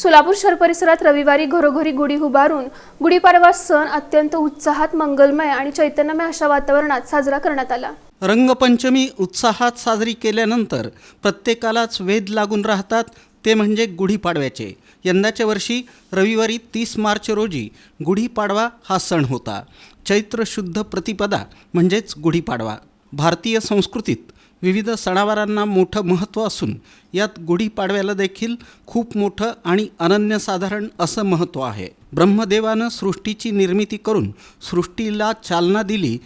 सोलापूर शहर परिसरात रविवारी घरोघरी गुढी उभारून गुढीपाडवा सण अत्यंत उत्साहात मंगलमय आणि चैतन्यमय अशा वातावरणात साजरा करण्यात आला. रंगपंचमी उत्साहात साजरी केल्यानंतर प्रत्येकालाच वेध लागून राहतात ते म्हणजे गुढीपाडव्याचे. यंदाच्या वर्षी रविवारी तीस मार्च रोजी गुढीपाडवा हा सण होता. चैत्र शुद्ध प्रतिपदा म्हणजेच गुढीपाडवा. भारतीय संस्कृतीत विविध सणावारांना मोठं महत्त्व असून यात गुढीपाडव्याला देखील खूप मोठं आणि अनन्यसाधारण असं महत्त्व आहे. ब्रह्मदेवानं सृष्टीची निर्मिती करून सृष्टीला चालना दिली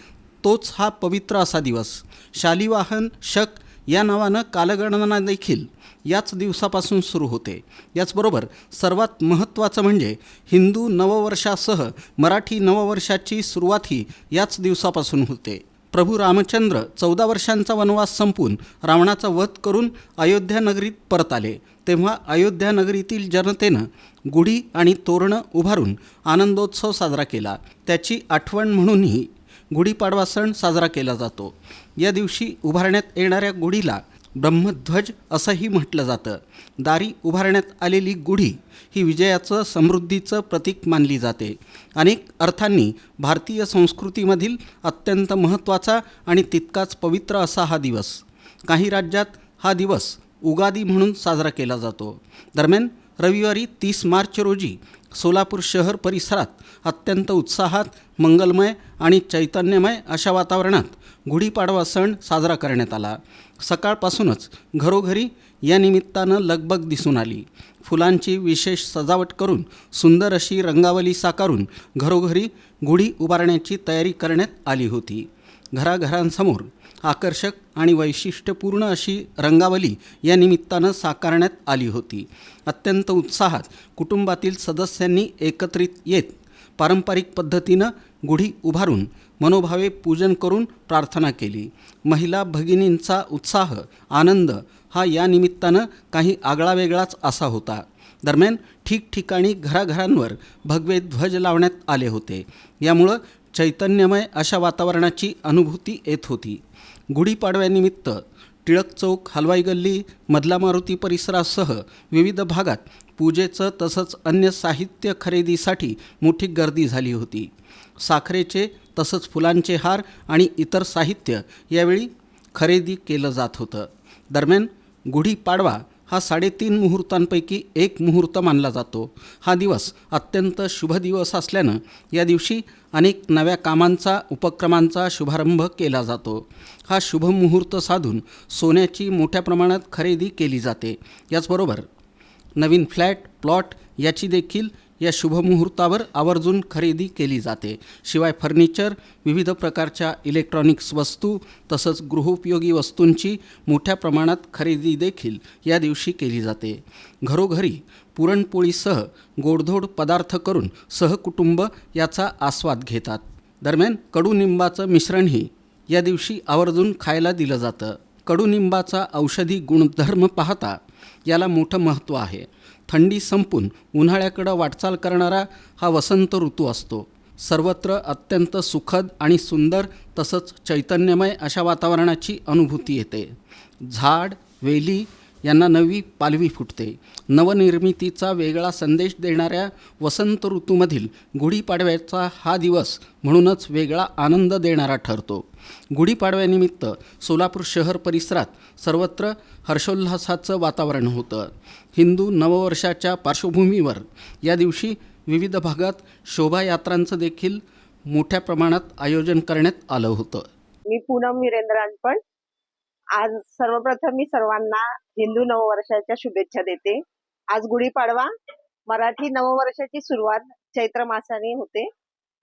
तोच हा पवित्र असा दिवस. शालिवाहन शक या नावानं कालगणना देखील याच दिवसापासून सुरू होते. याचबरोबर सर्वात महत्त्वाचं म्हणजे हिंदू नववर्षासह मराठी नववर्षाची सुरुवातही याच दिवसापासून होते. प्रभू रामचंद्र चौदा वर्षांचा वनवास संपून रावणाचा वध करून अयोध्या नगरीत परत आले. तेव्हा अयोध्या नगरीतील जनतेनं गुढी आणि तोरणं उभारून आनंदोत्सव साजरा केला. त्याची आठवण म्हणूनही गुढीपाडवा सण साजरा केला जातो. या दिवशी उभारण्यात येणाऱ्या गुढीला ब्रह्मध्वज असंही म्हटलं जातं. दारी उभारण्यात आलेली गुढी ही विजयाचं समृद्धीचं प्रतीक मानली जाते. अनेक अर्थांनी भारतीय संस्कृतीमधील अत्यंत महत्त्वाचा आणि तितकाच पवित्र असा हा दिवस. काही राज्यात हा दिवस उगादी म्हणून साजरा केला जातो. दरम्यान रविवारी तीस मार्च रोजी सोलापूर शहर परिसरात अत्यंत उत्साहात मंगलमय आणि चैतन्यमय अशा वातावरणात गुढीपाडवा सण साजरा करण्यात आला. सकाळपासूनच घरोघरी या निमित्तानं लगबग दिसून आली. फुलांची विशेष सजावट करून सुंदर अशी रंगावली साकारून घरोघरी गुढी उभारण्याची तयारी करण्यात आली होती. घराघरांसमोर आकर्षक आणि वैशिष्ट्यपूर्ण अशी रंगावली या निमित्तानं साकारण्यात आली होती. अत्यंत उत्साहात कुटुंबातील सदस्यांनी एकत्रित येत पारंपरिक पद्धतीनं गुढी उभारून मनोभावे पूजन करून प्रार्थना केली. महिला भगिनींचा उत्साह आनंद हा या निमित्तानं काही आगळावेगळाच असा होता. दरम्यान ठिकठिकाणी घराघरांवर भगवे ध्वज लावण्यात आले होते. यामुळं चैतन्यमय अशा वातावरणाची अनुभूती येत होती. गुढीपाडव्यानिमित्त टिळक चौक हलवाई गल्ली मधला मारुती परिसरासह विविध भागात पूजेचं तसंच अन्य साहित्य खरेदीसाठी मोठी गर्दी झाली होती. साखरेचे तसंच फुलांचे हार आणि इतर साहित्य यावेळी खरेदी केलं जात होतं. दरम्यान गुढीपाडवा हा साडेतीन मुहूर्तांपैकी एक मुहूर्त मानला जातो. हा दिवस अत्यंत शुभ दिवस असल्यानं या दिवशी अनेक नव्या कामांचा उपक्रमांचा शुभारंभ केला जातो. हा शुभ मुहूर्त साधून सोन्याची मोठ्या प्रमाणात खरेदी केली जाते. याचबरोबर नवीन फ्लॅट प्लॉट याची देखील या शुभमुहूर्तावर आवर्जून खरेदी केली जाते. शिवाय फर्निचर विविध प्रकारच्या इलेक्ट्रॉनिक्स वस्तू तसंच गृहोपयोगी वस्तूंची मोठ्या प्रमाणात खरेदी देखील या दिवशी केली जाते. घरोघरी पुरणपोळीसह गोडधोड पदार्थ करून सहकुटुंब याचा आस्वाद घेतात. दरम्यान कडुनिंबाचं मिश्रणही या दिवशी आवर्जून खायला दिलं जातं. कडुनिंबाचा औषधी गुणधर्म पाहता याला मोठं महत्त्व आहे. थंडी संपून उन्हाळ्याकडं वाटचाल करणारा हा वसंत ऋतू असतो. सर्वत्र अत्यंत सुखद आणि सुंदर तसंच चैतन्यमय अशा वातावरणाची अनुभूती येते. झाड वेली यांना नवी पालवी फुटते. नवनिर्मितीचा वेगळा संदेश देणाऱ्या वसंत ऋतूमधील गुढीपाडव्याचा हा दिवस म्हणूनच वेगळा आनंद देणारा ठरतो. गुढीपाडव्यानिमित्त सोलापूर शहर परिसरात सर्वत्र हर्षोल्लासाचं वातावरण होतं. हिंदू नववर्षाच्या पार्श्वभूमीवर या दिवशी विविध भागात शोभायात्रांचं देखील मोठ्या प्रमाणात आयोजन करण्यात आलं होतं. मी पूनम वीरेंद्र अनपण आज सर्वप्रथम मी सर्वांना हिंदू नववर्षाच्या शुभेच्छा देते. आज गुढीपाडवा मराठी नववर्षाची सुरुवात चैत्र मासाने होते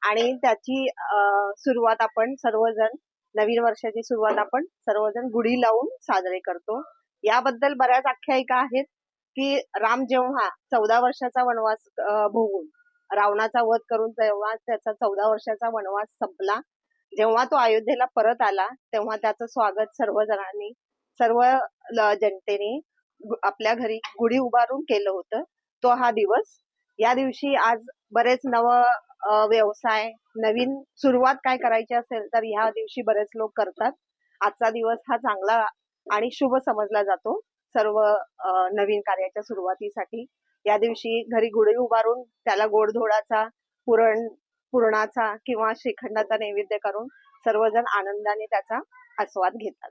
आणि त्याची अं, सुरुवात आपण सर्वजण नवीन वर्षाची सुरुवात आपण सर्वजण गुढी लावून साजरे करतो. याबद्दल बऱ्याच आख्यायिका आहेत की राम जेव्हा चौदा वर्षाचा वनवास भोगून रावणाचा वध करून जेव्हा त्याचा चौदा वर्षाचा वनवास संपला जेव्हा तो अयोध्येला परत आला तेव्हा त्याचं स्वागत सर्व जणांनी सर्व ल- जनतेने आपल्या घरी गुढी उभारून केलं होतं. तो हा दिवस. या दिवशी आज बरेच नव व्यवसाय नवीन सुरुवात काय करायची असेल तर ह्या दिवशी बरेच लोक करतात. आजचा दिवस हा चांगला आणि शुभ समजला जातो सर्व नवीन कार्याच्या सुरुवातीसाठी. या दिवशी घरी गुढी उभारून त्याला गोडधोडाचा पुरण पुरणाचा किंवा श्रीखंडाचा नैवेद्य करून सर्वजण आनंदाने त्याचा आस्वाद घेतात.